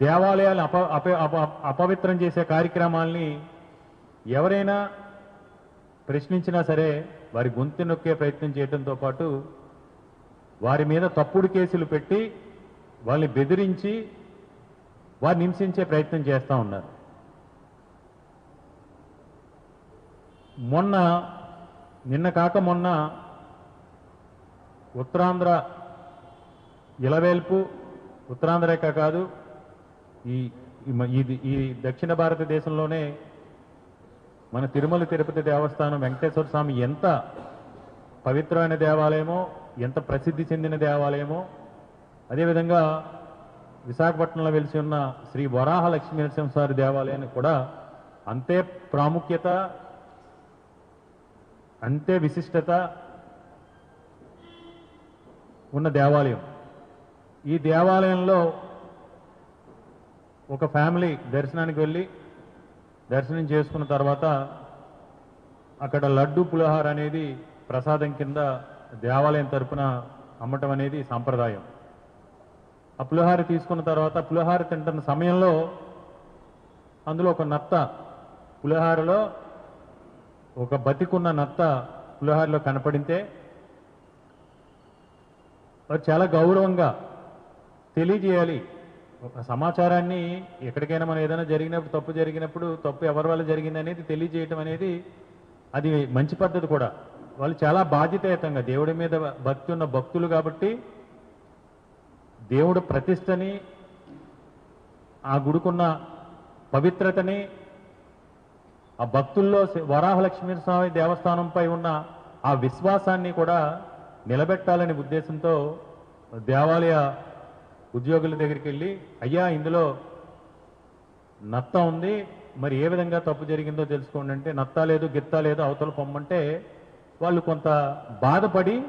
దేవాలయాలు అప అప అప- అపవిత్రం చేసే కార్యక్రమాల్ని ఎవరైనా ప్రశ్నించినా సరే వారి గొంతు నొక్కే ప్రయత్నం చేయడంతో పాటు వారి మీద తప్పుడు కేసులు పెట్టి వాళ్ళని బెదిరించి వారిని హింసించే ప్రయత్నం చేస్తూ ఉన్నారు. మొన్న నిన్న కాక మొన్న ఉత్తరాంధ్ర ఇలవేల్పు ఉత్తరాంధ్రేక కాదు ఈ ఈ ఇది ఈ దక్షిణ భారతదేశంలోనే మన తిరుమల తిరుపతి దేవస్థానం వెంకటేశ్వర స్వామి ఎంత పవిత్రమైన దేవాలయమో ఎంత ప్రసిద్ధి చెందిన దేవాలయమో అదేవిధంగా విశాఖపట్నంలో వెలిసి ఉన్న శ్రీ వరాహ లక్ష్మీ నరసింహస్వామి దేవాలయానికి కూడా అంతే ప్రాముఖ్యత అంతే విశిష్టత ఉన్న దేవాలయం. ఈ దేవాలయంలో ఒక ఫ్యామిలీ దర్శనానికి వెళ్ళి దర్శనం చేసుకున్న తర్వాత అక్కడ లడ్డు పులిహార అనేది ప్రసాదం కింద దేవాలయం తరపున అమ్మటం అనేది సాంప్రదాయం. ఆ పులిహార తీసుకున్న తర్వాత పులిహార తింటున్న సమయంలో అందులో ఒక నత్త పులిహారలో ఒక బతికున్న నత్త పులిహారలో కనపడితే చాలా గౌరవంగా తెలియజేయాలి. సమాచారాన్ని ఎక్కడికైనా మనం ఏదైనా జరిగినప్పుడు తప్పు జరిగినప్పుడు తప్పు ఎవరి వల్ల జరిగింది అనేది తెలియజేయటం అనేది అది మంచి పద్ధతి కూడా. వాళ్ళు చాలా బాధ్యతాయుతంగా దేవుడి మీద భక్తి ఉన్న భక్తులు కాబట్టి దేవుడు ప్రతిష్టని ఆ గుడికున్న పవిత్రతని ఆ భక్తుల్లో శ్రీ వరాహలక్ష్మీ స్వామి దేవస్థానంపై ఉన్న ఆ విశ్వాసాన్ని కూడా నిలబెట్టాలనే ఉద్దేశంతో దేవాలయ ఉద్యోగుల దగ్గరికి వెళ్ళి అయ్యా ఇందులో నత్త ఉంది. మరి ఏ విధంగా తప్పు జరిగిందో తెలుసుకోండి అంటే నత్త లేదు గిత్త లేదు అవతల పొమ్మంటే వాళ్ళు కొంత బాధపడి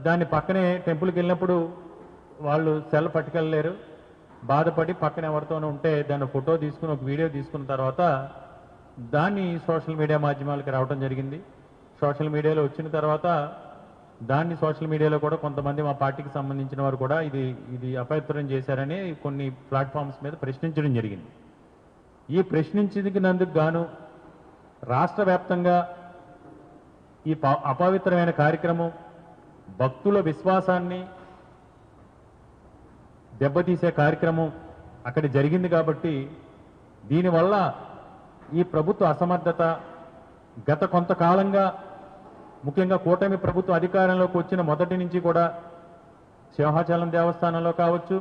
దాన్ని పక్కనే టెంపుల్కి వెళ్ళినప్పుడు వాళ్ళు సెల్ పట్టుకెళ్ళలేరు. బాధపడి పక్కన ఎవరితోనూ ఉంటే దాన్ని ఫోటో తీసుకుని ఒక వీడియో తీసుకున్న తర్వాత దాన్ని సోషల్ మీడియా మాధ్యమాలకు రావడం జరిగింది. సోషల్ మీడియాలో వచ్చిన తర్వాత దాన్ని సోషల్ మీడియాలో కూడా కొంతమంది మా పార్టీకి సంబంధించిన వారు కూడా ఇది ఇది అపవిత్రం చేశారని కొన్ని ప్లాట్ఫామ్స్ మీద ప్రశ్నించడం జరిగింది. ఈ ప్రశ్నించినందుకు గాను రాష్ట్ర వ్యాప్తంగా ఈ ప- అపవిత్రమైన కార్యక్రమం భక్తుల విశ్వాసాన్ని దెబ్బతీసే కార్యక్రమం అక్కడ జరిగింది కాబట్టి దీనివల్ల ఈ ప్రభుత్వ అసమర్థత గత కొంతకాలంగా ముఖ్యంగా కూటమి ప్రభుత్వ అధికారంలోకి వచ్చిన మొదటి నుంచి కూడా సింహాచలం దేవస్థానంలో కావచ్చు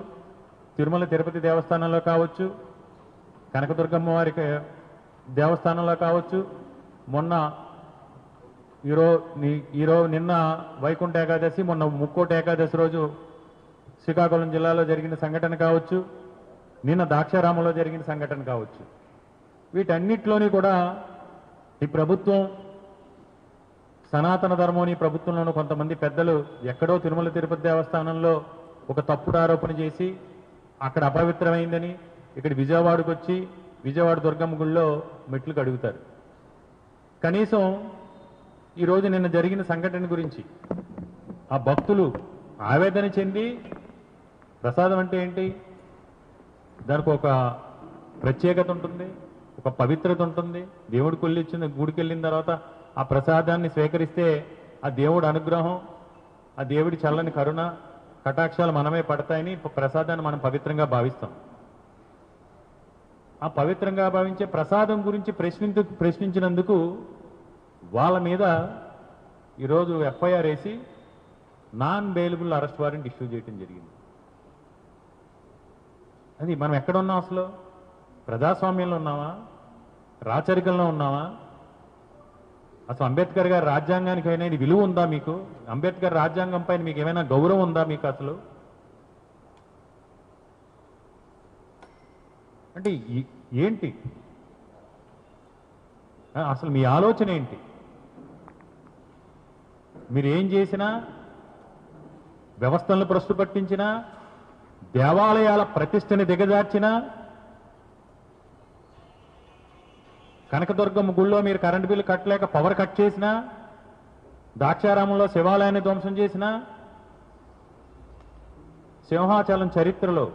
తిరుమల తిరుపతి దేవస్థానంలో కావచ్చు కనకదుర్గమ్మ వారికి దేవస్థానంలో కావచ్చు. మొన్న ఈరో ఈరో నిన్న వైకుంఠ ఏకాదశి మొన్న ముక్కోటి ఏకాదశి రోజు శ్రీకాకుళం జిల్లాలో జరిగిన సంఘటన కావచ్చు నిన్న దాక్షారామంలో జరిగిన సంఘటన కావచ్చు. వీటన్నిటిలోని కూడా ఈ ప్రభుత్వం సనాతన ధర్మోని ప్రభుత్వంలోనూ కొంతమంది పెద్దలు ఎక్కడో తిరుమల తిరుపతి దేవస్థానంలో ఒక తప్పుడు ఆరోపణ చేసి అక్కడ అపవిత్రమైందని ఇక్కడ విజయవాడకు వచ్చి విజయవాడ దుర్గమ్మ గుళ్ళో మెట్లు కడుగుతారు. కనీసం ఈరోజు నిన్న జరిగిన సంఘటన గురించి ఆ భక్తులు ఆవేదన చెంది ప్రసాదం అంటే ఏంటి? దానికి ఒక ప్రత్యేకత ఉంటుంది ఒక పవిత్రత ఉంటుంది. దేవుడి వెళ్ళి ఇచ్చిన గుడికి వెళ్ళిన తర్వాత ఆ ప్రసాదాన్ని స్వీకరిస్తే ఆ దేవుడు అనుగ్రహం ఆ దేవుడి చల్లని కరుణ కటాక్షాలు మనమే పడతాయని ప్రసాదాన్ని మనం పవిత్రంగా భావిస్తాం. ఆ పవిత్రంగా భావించే ప్రసాదం గురించి ప్రశ్నించు ప్రశ్నించినందుకు వాళ్ళ మీద ఈరోజు ఎఫ్ఐఆర్ వేసి non bailable arrest warrant issue చేయడం జరిగింది. అది మనం ఎక్కడున్నాం అసలు? ప్రజాస్వామ్యంలో ఉన్నామా? రాచరికంలో ఉన్నామా? అసలు అంబేద్కర్ గారి రాజ్యాంగానికి ఏమైనా విలువ ఉందా మీకు? అంబేద్కర్ రాజ్యాంగం పైన మీకు ఏమైనా గౌరవం ఉందా మీకు అసలు? అంటే ఏంటి? అసలు మీ ఆలోచన ఏంటి? మీరు ఏం చేసినా వ్యవస్థలను ప్రస్తుపట్టించినా దేవాలయాల ప్రతిష్టని దిగజార్చినా కనకదుర్గమ్మ గుళ్ళో మీరు కరెంటు బిల్లు కట్టలేక పవర్ కట్ చేసినా ద్రాక్షారామంలో శివాలయాన్ని ధ్వంసం చేసినా సింహాచలం చరిత్రలో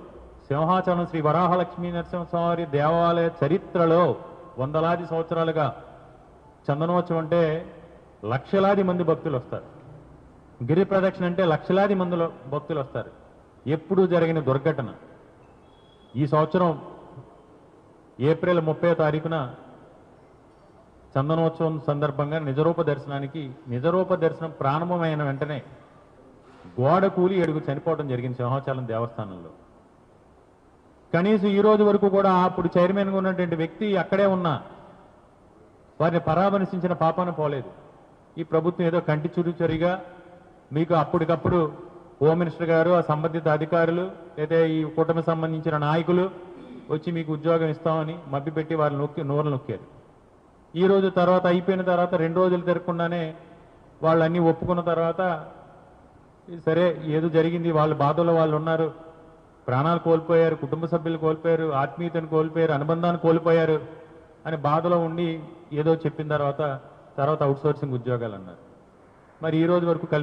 సింహాచలం శ్రీ వరాహలక్ష్మీ నరసింహస్వామి దేవాలయ చరిత్రలో వందలాది సంవత్సరాలుగా చందనోత్సవం అంటే లక్షలాది మంది భక్తులు వస్తారు. గిరి ప్రదక్షిణ అంటే లక్షలాది మందిలో భక్తులు వస్తారు. ఎప్పుడూ జరిగిన దుర్ఘటన. ఈ సంవత్సరం ఏప్రిల్ ముప్పై తారీఖున చందనోత్సవం సందర్భంగా నిజరూప దర్శనానికి నిజరూప దర్శనం ప్రారంభమైన వెంటనే గోడ కూలి ఎడుగు చనిపోవడం జరిగింది సింహాచలం దేవస్థానంలో. కనీసం ఈ రోజు వరకు కూడా అప్పుడు చైర్మన్గా ఉన్నటువంటి వ్యక్తి అక్కడే ఉన్నా వారిని పరామర్శించిన పాపాన పోలేదు. ఈ ప్రభుత్వం ఏదో కంటి చురుచరిగా మీకు అప్పటికప్పుడు హోమ్ మినిస్టర్ గారు ఆ సంబంధిత అధికారులు లేదా ఈ కూటమి సంబంధించిన నాయకులు వచ్చి మీకు ఉద్యోగం ఇస్తామని మభ్యపెట్టి వారిని నొక్కి నోరు నొక్కారు. ఈ రోజు తర్వాత అయిపోయిన తర్వాత రెండు రోజులు తిరగకుండానే వాళ్ళన్నీ ఒప్పుకున్న తర్వాత సరే ఏదో జరిగింది వాళ్ళ బాధలో వాళ్ళు ఉన్నారు. ప్రాణాలు కోల్పోయారు కుటుంబ సభ్యులు కోల్పోయారు ఆత్మీయతను కోల్పోయారు అనుబంధాన్ని కోల్పోయారు అని బాధలో ఉండి ఏదో చెప్పిన తర్వాత తర్వాత అవుట్ సోర్సింగ్ ఉద్యోగాలు అన్నారు. మరి ఈ రోజు వరకు కల్పి